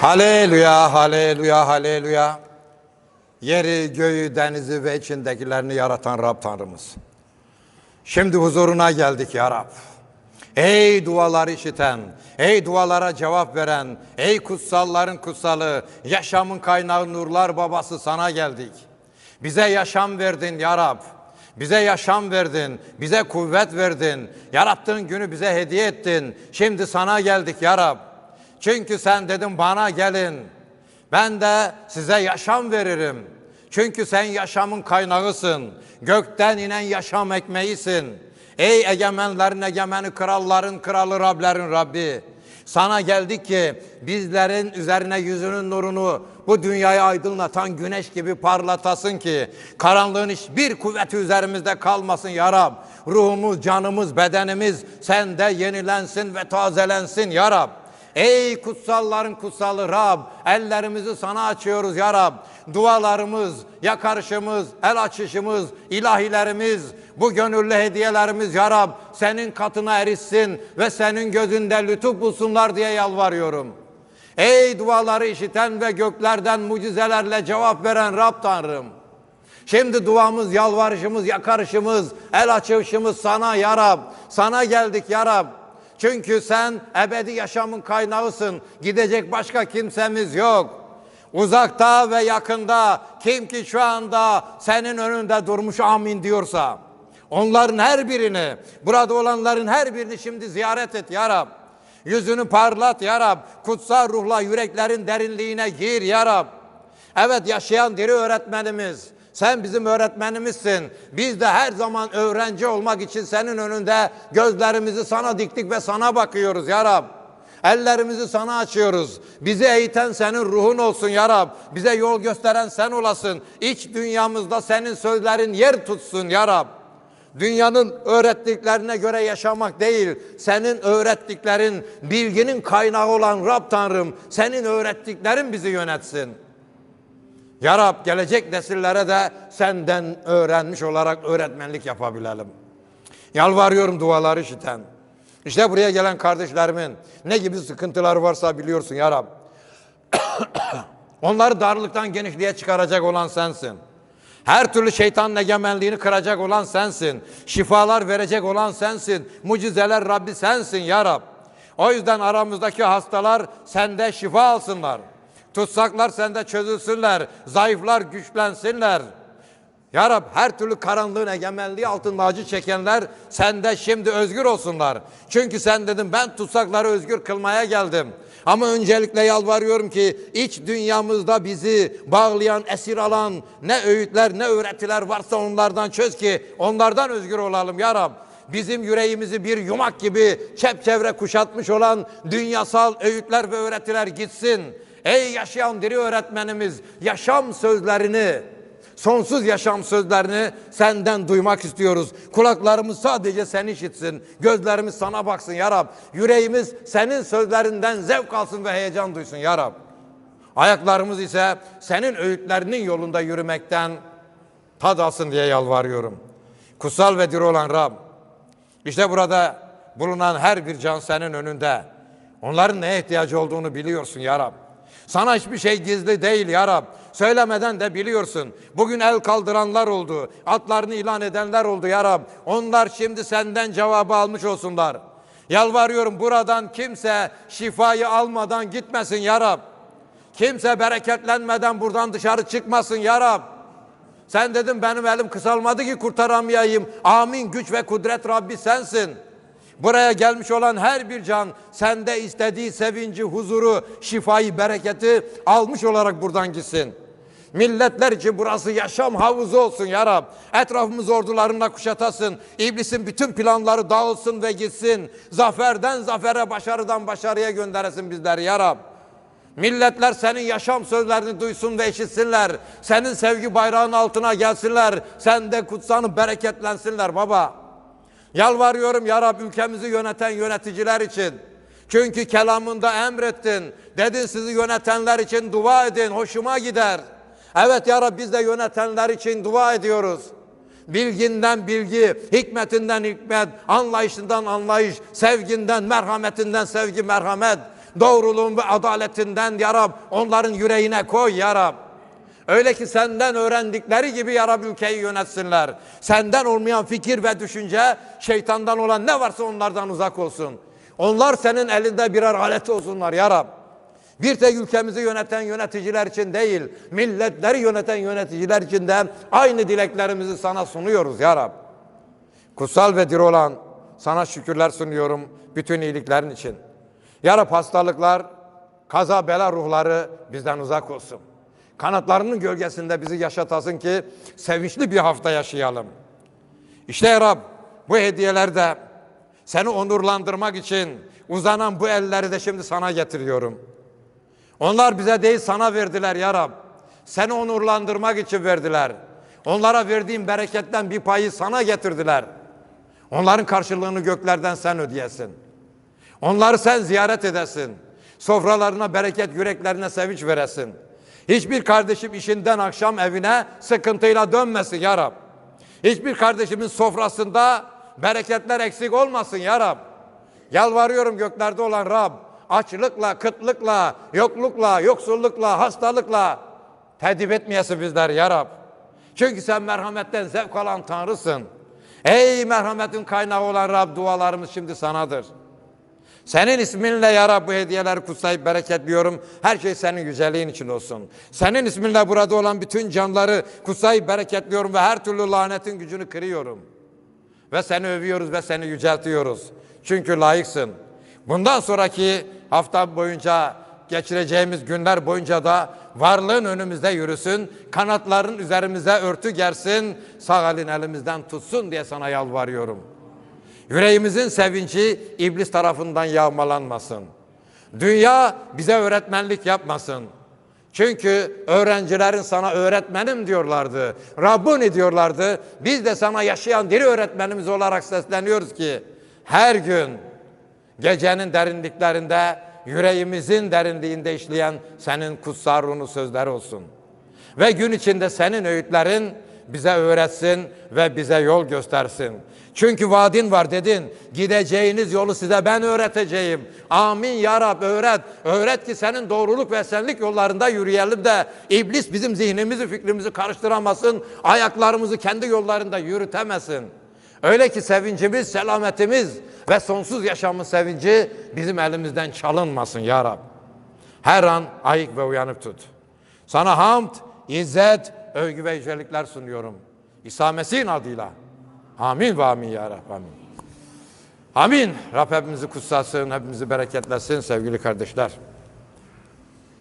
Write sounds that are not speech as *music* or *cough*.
Haleluya, haleluya, haleluya. Yeri, göğü, denizi ve içindekilerini yaratan Rab Tanrımız. Şimdi huzuruna geldik ya Rab. Ey duaları işiten, ey dualara cevap veren, ey kutsalların kutsalı, yaşamın kaynağı nurlar babası sana geldik. Bize yaşam verdin ya Rab. Bize yaşam verdin, bize kuvvet verdin. Yarattığın günü bize hediye ettin. Şimdi sana geldik ya Rab. Çünkü sen dedin bana gelin. Ben de size yaşam veririm. Çünkü sen yaşamın kaynağısın. Gökten inen yaşam ekmeğisin. Ey egemenlerin egemeni, kralların kralı, Rablerin Rabbi. Sana geldik ki bizlerin üzerine yüzünün nurunu bu dünyayı aydınlatan güneş gibi parlatasın ki karanlığın hiçbir kuvveti üzerimizde kalmasın ya Rab. Ruhumuz, canımız, bedenimiz sende yenilensin ve tazelensin ya Rab. Ey kutsalların kutsalı Rab, ellerimizi sana açıyoruz ya Rab. Dualarımız, yakarışımız, el açışımız, ilahilerimiz, bu gönüllü hediyelerimiz ya Rab, senin katına erişsin ve senin gözünde lütuf bulsunlar diye yalvarıyorum. Ey duaları işiten ve göklerden mucizelerle cevap veren Rab Tanrım. Şimdi duamız, yalvarışımız, yakarışımız, el açışımız sana ya Rab. Sana geldik ya Rab. Çünkü sen ebedi yaşamın kaynağısın. Gidecek başka kimsemiz yok. Uzakta ve yakında kim ki şu anda senin önünde durmuş amin diyorsa onların her birini burada olanların her birini şimdi ziyaret et ya Rab. Yüzünü parlat ya Rab. Kutsal ruhla yüreklerin derinliğine gir ya Rab. Evet yaşayan diri öğretmenimiz. Sen bizim öğretmenimizsin. Biz de her zaman öğrenci olmak için senin önünde gözlerimizi sana diktik ve sana bakıyoruz ya Rab. Ellerimizi sana açıyoruz. Bizi eğiten senin ruhun olsun ya Rab. Bize yol gösteren sen olasın. İç dünyamızda senin sözlerin yer tutsun ya Rab. Dünyanın öğrettiklerine göre yaşamak değil, senin öğrettiklerin, bilginin kaynağı olan Rab Tanrım, senin öğrettiklerin bizi yönetsin. Ya Rab gelecek nesillere de senden öğrenmiş olarak öğretmenlik yapabilelim. Yalvarıyorum duaları işiten. İşte buraya gelen kardeşlerimin ne gibi sıkıntıları varsa biliyorsun ya Rab. *coughs* Onları darlıktan genişliğe çıkaracak olan sensin. Her türlü şeytanın egemenliğini kıracak olan sensin. Şifalar verecek olan sensin. Mucizeler Rabbi sensin ya Rab. O yüzden aramızdaki hastalar sende şifa alsınlar. Tutsaklar sende çözülsünler. Zayıflar güçlensinler. Ya Rab her türlü karanlığın egemenliği altında acı çekenler sende şimdi özgür olsunlar. Çünkü sen dedin ben tutsakları özgür kılmaya geldim. Ama öncelikle yalvarıyorum ki iç dünyamızda bizi bağlayan, esir alan ne öğütler ne öğretiler varsa onlardan çöz ki onlardan özgür olalım ya Rab. Bizim yüreğimizi bir yumak gibi çepçevre kuşatmış olan dünyasal öğütler ve öğretiler gitsin. Ey yaşayan diri öğretmenimiz yaşam sözlerini Sonsuz yaşam sözlerini senden duymak istiyoruz. Kulaklarımız sadece seni işitsin. Gözlerimiz sana baksın ya Rab. Yüreğimiz senin sözlerinden zevk alsın ve heyecan duysun ya Rab. Ayaklarımız ise senin öğütlerinin yolunda yürümekten tad alsın diye yalvarıyorum. Kutsal ve diri olan Rab. İşte burada bulunan her bir can senin önünde. Onların neye ihtiyacı olduğunu biliyorsun ya Rab. Sana hiçbir şey gizli değil ya Rab. Söylemeden de biliyorsun. Bugün el kaldıranlar oldu. Atlarını ilan edenler oldu ya Rab. Onlar şimdi senden cevabı almış olsunlar. Yalvarıyorum buradan kimse şifayı almadan gitmesin ya Rab. Kimse bereketlenmeden buradan dışarı çıkmasın ya Rab. Sen dedim benim elim kısalmadı ki kurtaramayayım. Amin güç ve kudret Rabbi sensin. Buraya gelmiş olan her bir can sende istediği sevinci, huzuru, şifayı, bereketi almış olarak buradan gitsin. Milletler için burası yaşam havuzu olsun ya Rab. Etrafımız ordularına kuşatasın. İblisin bütün planları dağılsın ve gitsin. Zaferden zafere, başarıdan başarıya gönderesin bizleri ya Rab. Milletler senin yaşam sözlerini duysun ve işitsinler. Senin sevgi bayrağının altına gelsinler. Sen de kutsanıp bereketlensinler baba. Yalvarıyorum ya Rab ülkemizi yöneten yöneticiler için. Çünkü kelamında emrettin. Dedin sizi yönetenler için dua edin. Hoşuma gider. Evet ya Rab biz de yönetenler için dua ediyoruz. Bilginden bilgi, hikmetinden hikmet, anlayışından anlayış, sevginden, merhametinden sevgi, merhamet. Doğruluğun ve adaletinden ya Rab onların yüreğine koy ya Rab. Öyle ki senden öğrendikleri gibi ya Rab ülkeyi yönetsinler. Senden olmayan fikir ve düşünce, şeytandan olan ne varsa onlardan uzak olsun. Onlar senin elinde birer alet olsunlar ya Rab. Bir tek ülkemizi yöneten yöneticiler için değil, milletleri yöneten yöneticiler için de aynı dileklerimizi sana sunuyoruz ya Rab. Kutsal ve dir olan sana şükürler sunuyorum bütün iyiliklerin için. Ya Rab hastalıklar, kaza bela ruhları bizden uzak olsun. Kanatlarının gölgesinde bizi yaşatasın ki sevinçli bir hafta yaşayalım. İşte ya Rab bu hediyelerde seni onurlandırmak için uzanan bu elleri de şimdi sana getiriyorum. Onlar bize değil sana verdiler ya Rab. Seni onurlandırmak için verdiler. Onlara verdiğin bereketten bir payı sana getirdiler. Onların karşılığını göklerden sen ödeyesin. Onları sen ziyaret edesin. Sofralarına bereket, yüreklerine sevinç veresin. Hiçbir kardeşim işinden akşam evine sıkıntıyla dönmesin ya Rab. Hiçbir kardeşimin sofrasında bereketler eksik olmasın ya Rab. Yalvarıyorum göklerde olan Rab. Açlıkla, kıtlıkla, yoklukla, yoksullukla, hastalıkla tedip etmeyesin bizler ya Rab. Çünkü sen merhametten zevk alan Tanrısın. Ey merhametin kaynağı olan Rab dualarımız şimdi sanadır. Senin isminle ya Rab bu hediyeleri kutsayıp bereketliyorum. Her şey senin güzelliğin için olsun. Senin isminle burada olan bütün canları kutsayıp bereketliyorum ve her türlü lanetin gücünü kırıyorum. Ve seni övüyoruz ve seni yüceltiyoruz. Çünkü layıksın. Bundan sonraki hafta boyunca geçireceğimiz günler boyunca da varlığın önümüzde yürüsün, kanatların üzerimize örtü gersin, sağ elin elimizden tutsun diye sana yalvarıyorum. Yüreğimizin sevinci iblis tarafından yağmalanmasın. Dünya bize öğretmenlik yapmasın. Çünkü öğrencilerin sana öğretmenim diyorlardı. Rabbuni diyorlardı. Biz de sana yaşayan diri öğretmenimiz olarak sesleniyoruz ki her gün gecenin derinliklerinde yüreğimizin derinliğinde işleyen senin kutsal ruhunu sözleri olsun. Ve gün içinde senin öğütlerin bize öğretsin ve bize yol göstersin. Çünkü vaadin var dedin. Gideceğiniz yolu size ben öğreteceğim. Amin ya Rab öğret. Öğret ki senin doğruluk ve esenlik yollarında yürüyelim de iblis bizim zihnimizi fikrimizi karıştıramasın. Ayaklarımızı kendi yollarında yürütemesin. Öyle ki sevincimiz, selametimiz ve sonsuz yaşamın sevinci bizim elimizden çalınmasın ya Rab. Her an ayık ve uyanık tut. Sana hamd, izzet, övgü ve yücelikler sunuyorum. İsa Mesih'in adıyla. Amin ve amin ya Rab. Amin. Amin. Rab hepimizi kutsasın, hepimizi bereketlesin sevgili kardeşler.